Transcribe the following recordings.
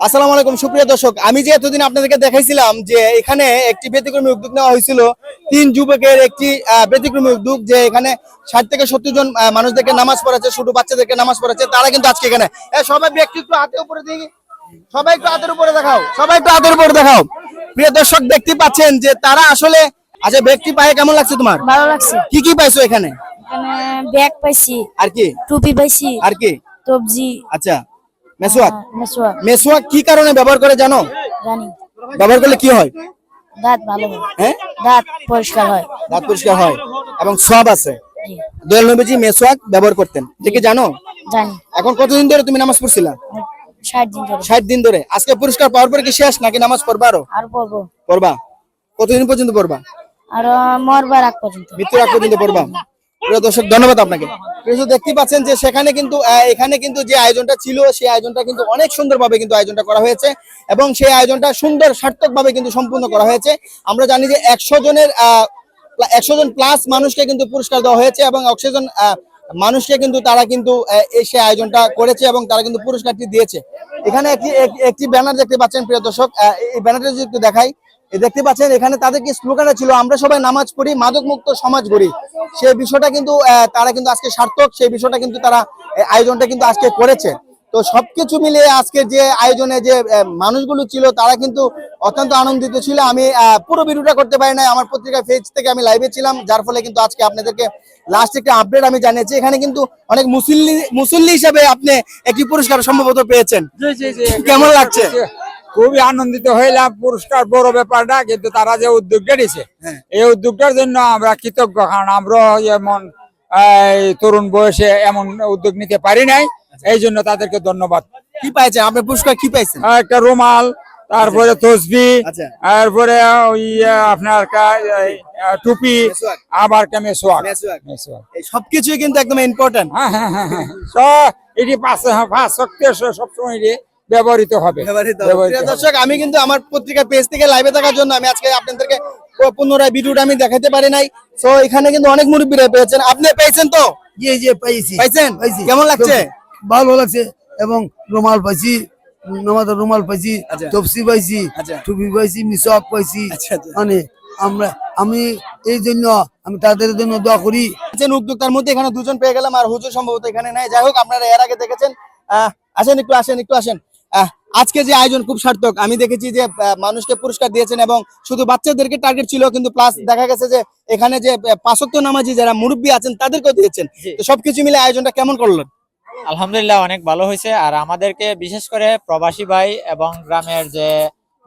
আসসালামু আলাইকুম সুপ্রিয় দর্শক। আমি যে এতদিন আপনাদেরকে দেখাইছিলাম যে এখানে একটি ব্যতিক্রমী উদ্যোগ নেওয়া হয়েছিল তিন যুবকের একটি ব্যতিক্রমী উদ্যোগ যে এখানে ষাট থেকে সত্তর জন মানুষদেরকে নামাজ পড়াচ্ছে ছোট বাচ্চাদেরকে নামাজ পড়াচ্ছে তারা কিন্তু আজকে এখানে। সবাই ব্যক্তি একটু হাতে উপরে দিকে সবাই একটু হাতের উপরে দেখাও। সবাই একটু হাতের উপরে দেখাও। প্রিয় দর্শক দেখতে পাচ্ছেন যে তারা আসলে আচ্ছা ব্যক্তি পায়ে কেমন লাগছে তোমার? ভালো লাগছে। কি কি পাইছো এখানে? এখানে ব্যাগ পাইছি আর কি? টুপি পাইছি আর কি? সবজি আচ্ছা। মেসোয়াক? মেসোয়া মেসোয়াক। কি কারণে ব্যবহার করে জানো? জানি। ব্যবহার করলে কি হয়? দাঁত ভালো হয়। হ্যাঁ? দাঁত পরিষ্কার হয়। দাঁত পরিষ্কার হয় এবং সব আছে। দয়াল নবীজি মেসোয়াক ব্যবহার করতেন। ঠিক জানো? জানি। এখন কতদিন ধরে তুমি নামাজ পড়ছিলা? ষাট দিন ধরে। ষাট দিন ধরে। আজকে পুরস্কার পাওয়ার পরে কি শেষ নাকি নামাজ পড়বা আরও? আর পড়ব। পড়বা। কতদিন পর্যন্ত পড়বা? আর মরবার আগ পর্যন্ত। মৃত্যুর আগ পর্যন্ত পড়বা? প্রিয় দর্শক ধন্যবাদ আপনাকে। প্রিয় দেখতে পাচ্ছেন যে সেখানে কিন্তু এখানে কিন্তু যে আয়োজনটা ছিল সেই আয়োজনটা কিন্তু অনেক সুন্দরভাবে কিন্তু আয়োজনটা করা হয়েছে এবং সেই আয়োজনটা সুন্দর সার্থকভাবে কিন্তু সম্পূর্ণ করা হয়েছে। আমরা জানি যে একশো জনের একশো জন প্লাস মানুষকে কিন্তু পুরস্কার দেওয়া হয়েছে এবং অক্সিজেন আহ, মানুষকে কিন্তু তারা কিন্তু এসে আয়োজনটা করেছে এবং তারা কিন্তু পুরস্কারটি দিয়েছে। এখানে একটি, এক- একটি ব্যানার দেখতে পাচ্ছেন প্রিয় দর্শক। এই ব্যানারটা যদি একটু দেখাই দেখতে পাচ্ছেন এখানে তাদের কি স্লোগানটা ছিল, আমরা সবাই নামাজ পড়ি, মাদক মুক্ত সমাজ গড়ি সেই বিষয়টা কিন্তু তারা কিন্তু আজকে সার্থক, সেই বিষয়টা কিন্তু তারা আয়োজনটা কিন্তু আজকে করেছে। তো সবকিছু মিলিয়ে আজকে যে আয়োজনে যে মানুষগুলো ছিল তারা কিন্তু অত্যন্ত আনন্দিত ছিল। আমি পুরো ভিডিওটা করতে পারি না আমার পত্রিকা পেজ থেকে আমি লাইভে ছিলাম যার ফলে কিন্তু আজকে আপনাদেরকে লাস্ট একটা আপডেট আমি জানিয়েছি। এখানে কিন্তু অনেক মুসল্লি মুসল্লি হিসেবে আপনি একটি পুরস্কার সম্ভবত পেয়েছেন। কেমন লাগছে? খুবই আনন্দিত হইলাম পুরস্কার বড় ব্যাপারটা কিন্তু তারা যে উদ্যোগটা নিছে হ্যাঁ। এই উদ্যোগটার জন্য আমরা কৃতজ্ঞ কারণ আমরা এই, তরুণ বয়সে এমন উদ্যোগ নিতে পারি নাই। এই জন্য তাদেরকে ধন্যবাদ। কি পাইছেন? আপনি পুরস্কার কি পাইছেন? একটা রুমাল তারপরে তসবি আচ্ছা। তারপরে ওই আপনার টুপি আবার মেসওয়াক। সবকিছুই কিন্তু একদম ইম্পর্টেন্ট হ্যাঁ হ্যাঁ হ্যাঁ হ্যাঁ। এটি পাঁচ পাঁচ শক্তি সবসময় এটি ব্যবহৃত হবে। দর্শক আমি কিন্তু আমার পত্রিকা পেজ থেকে লাইভে থাকার জন্য আমি আজকে আপনাদেরকে পুনরায় ভিডিওটা আমি দেখাতে পারি নাই। তো এখানে কিন্তু অনেক মুরব্বীরা পেয়েছেন। আপনি পেয়েছেন তো? জি জি পাইছি পাইছেন পাইছি। কেমন লাগছে? ভালো লাগছে এবং রুমাল পাইছি আমাদের রুমাল পাইছি আচ্ছা। তপসি পাইছি আচ্ছা। টুপি পাইছি মিসক পাইছি। আচ্ছা। মানে আমরা আমি এই জন্য আমি তাদের জন্য দোয়া করি। উদ্যোক্তার মধ্যে এখানে দুজন পেয়ে গেলাম আর হুজুর সম্ভবত এখানে নাই। যাই হোক আপনারা এর আগে দেখেছেন। আহ, আসেন একটু আসেন একটু আসেন। আহ, আজকে যে আয়োজন খুব সার্থক। আমি দেখেছি যে মানুষকে পুরস্কার দিয়েছেন এবং শুধু বাচ্চাদেরকে টার্গেট ছিল কিন্তু প্লাস দেখা গেছে যে এখানে যে পাঁচক্ত নামাজি যারা মুরব্বী আছেন তাদেরকেও দিয়েছেন। তো সবকিছু মিলে আয়োজনটা কেমন করলেন? আলহামদুলিল্লাহ অনেক ভালো হয়েছে। আর আমাদেরকে বিশেষ করে প্রবাসী ভাই এবং গ্রামের যে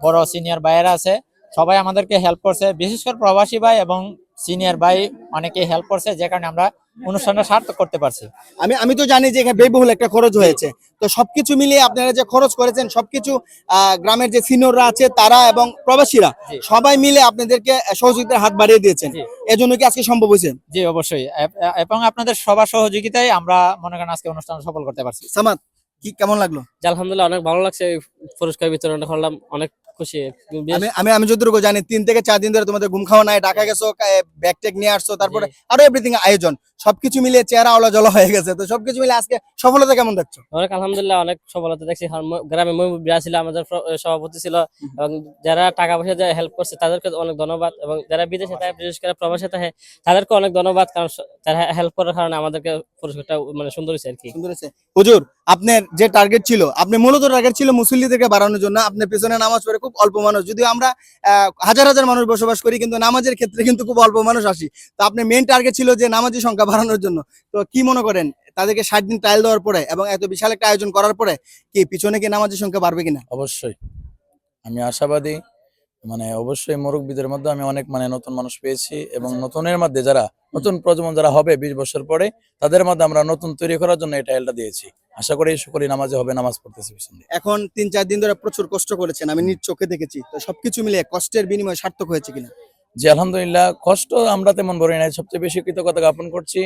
বড় সিনিয়র ভাইয়েরা আছে, সবাই আমাদেরকে হেল্প করছে। বিশেষ করে প্রবাসী ভাই এবং সিনিয়র ভাই অনেকে হেল্প করছে যে কারণে আমরা অনুষ্ঠানটা সার্থক করতে পারছি। আমি আমি তো জানি যে এখানে ব্যয়বহুল একটা খরচ হয়েছে। তো সবকিছু মিলিয়ে আপনারা যে খরচ করেছেন সবকিছু আহ, গ্রামের যে সিনিয়ররা আছে তারা এবং প্রবাসীরা সবাই মিলে আপনাদেরকে সহযোগিতার হাত বাড়িয়ে দিয়েছেন। এজন্য কি আজকে সম্ভব হয়েছে? জি অবশ্যই। এবং আপনাদের সবার সহযোগিতায় আমরা মনে করেন আজকে অনুষ্ঠান সফল করতে পারছি। সামাদ কি কেমন লাগল? আলহামদুলিল্লাহ অনেক ভালো লাগছে এই পুরস্কার বিতরণটা করলাম। অনেক খুশি। আমি আমি আমি যতটুকু জানি তিন থেকে চার দিন ধরে তোমাদের ঘুম খাওয়া নাই ঢাকা গেছো ব্যাগ ট্যাগ নিয়ে আসছো তারপরে আরও এভরিথিং আয়োজন। সবকিছু মিলিয়ে চেহারা আওলা জলা হয়ে গেছে। তো সবকিছু মিলে আজকে সফলতা কেমন দেখছ? অনেক আলহামদুলিল্লাহ অনেক সফলতা দেখছি। গ্রামে মহিবুরা ছিল আমাদের সভাপতি ছিল এবং যারা টাকা পয়সা দিয়ে হেল্প করছে তাদেরকে অনেক ধন্যবাদ। এবং যারা বিদেশে থাকে বিশেষ করে প্রবাসে থাকে তাদেরকে অনেক ধন্যবাদ কারণ তারা হেল্প করার কারণে আমাদেরকে পুরস্কারটা মানে সুন্দর হয়েছে আর কি। সুন্দর হয়েছে। হুজুর আপনার যে টার্গেট ছিল আপনি মূলত টার্গেট ছিল মুসল্লিদেরকে বাড়ানোর জন্য। আপনার পেছনে নামাজ পড়ে খুব অল্প মানুষ। যদিও আমরা হাজার হাজার মানুষ বসবাস করি কিন্তু নামাজের ক্ষেত্রে কিন্তু খুব অল্প মানুষ আসি। তো আপনার মেন টার্গেট ছিল যে নামাজি সংখ্যা বাড়ানোর জন্য। তো কি মনে করেন? তাদেরকে ষাট দিন ট্রায়াল দেওয়ার পরে এবং এত বিশাল একটা আয়োজন করার পরে কি পিছনে কি নামাজি সংখ্যা বাড়বে কিনা? অবশ্যই। আমি আশাবাদী মানে অবশ্যই মুরব্বীদের মধ্যে আমি অনেক মানে নতুন মানুষ পেয়েছি এবং নতুনের মধ্যে যারা নতুন প্রজন্ম যারা হবে বিশ বছর পরে তাদের মধ্যে আমরা নতুন তৈরি করার জন্য এই টাইলটা দিয়েছি। আশা করি সকলেই নামাজে হবে নামাজ পড়তেছি। এখন তিন চার দিন ধরে প্রচুর কষ্ট করেছেন আমি নিজ চোখে দেখেছি। তো সবকিছু মিলে কষ্টের বিনিময়ে সার্থক হয়েছে কিনা? জি আলহামদুলিল্লাহ কষ্ট আমরা তেমন বলি নাই সবচেয়ে বেশি কৃতজ্ঞতা জ্ঞাপন করছি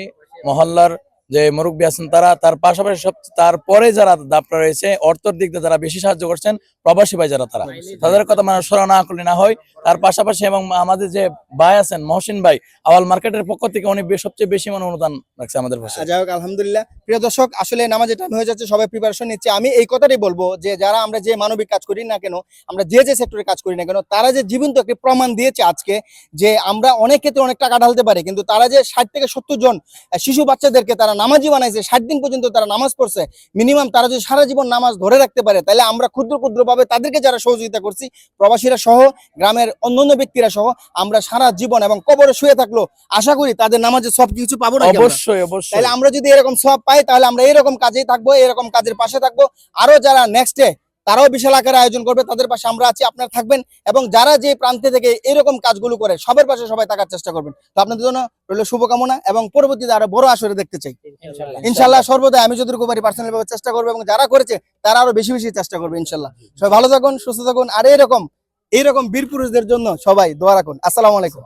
মহল্লার যে মুরব্বী আছেন তারা তার পাশাপাশি সব তারপরে যারা দাপটা রয়েছে অর্থের দিক দিয়ে যারা বেশি সাহায্য করছেন প্রবাসী ভাই যারা তারা তাদের কথা মানে সরা না করলে না হয়। তার পাশাপাশি এবং আমাদের যে ভাই আছেন মহসিন ভাই আওয়াল মার্কেটের পক্ষ থেকে উনি সবচেয়ে বেশি মানে অনুদান রাখছে আমাদের পাশে। যাই হোক আলহামদুলিল্লাহ। প্রিয় দর্শক আসলে নামাজের টাইম হয়ে যাচ্ছে সবাই প্রিপারেশন নিচ্ছে। আমি এই কথাটাই বলব যে যারা আমরা যে মানবিক কাজ করি না কেন আমরা যে যে সেক্টরে কাজ করি না কেন তারা যে জীবন্ত একটি প্রমাণ দিয়েছে আজকে যে আমরা অনেক ক্ষেত্রে অনেক টাকা ঢালতে পারি কিন্তু তারা যে ষাট থেকে সত্তর জন শিশু বাচ্চাদেরকে তারা নামাজি বানাইছে ষাট দিন পর্যন্ত তারা নামাজ পড়ছে মিনিমাম তারা যদি সারা জীবন নামাজ ধরে রাখতে পারে তাহলে আমরা ক্ষুদ্র ক্ষুদ্র ভাবে তাদেরকে যারা সহযোগিতা করছি প্রবাসীরা সহ গ্রামের অন্য অন্য ব্যক্তিরা সহ আমরা সারা জীবন এবং কবরে শুয়ে থাকল আশা করি তাদের নামাজে সব কিছু পাবো না অবশ্যই অবশ্যই। তাহলে আমরা যদি এরকম সব পাই তাহলে আমরা এরকম কাজেই থাকব এরকম কাজের পাশে থাকব। আরও যারা নেক্সট ডে তারাও বিশাল আকারে আয়োজন করবে তাদের পাশে আমরা আছি আপনারা থাকবেন এবং যারা যে প্রান্তে থেকে এরকম কাজগুলো করে সবার পাশে সবাই থাকার চেষ্টা করবেন। তো আপনাদের জন্য রইল শুভকামনা এবং পরবর্তীতে আরও বড় আসরে দেখতে চাই। ইনশাল্লাহ। সর্বদা আমি যতটুকু পারি পার্সোনাল ভাবে চেষ্টা করব এবং যারা করেছে তারা আরও বেশি বেশি চেষ্টা করবে ইনশাল্লাহ। সবাই ভালো থাকুন সুস্থ থাকুন আর এরকম এইরকম বীর পুরুষদের জন্য সবাই দোয়া রাখুন। আসসালামু আলাইকুম।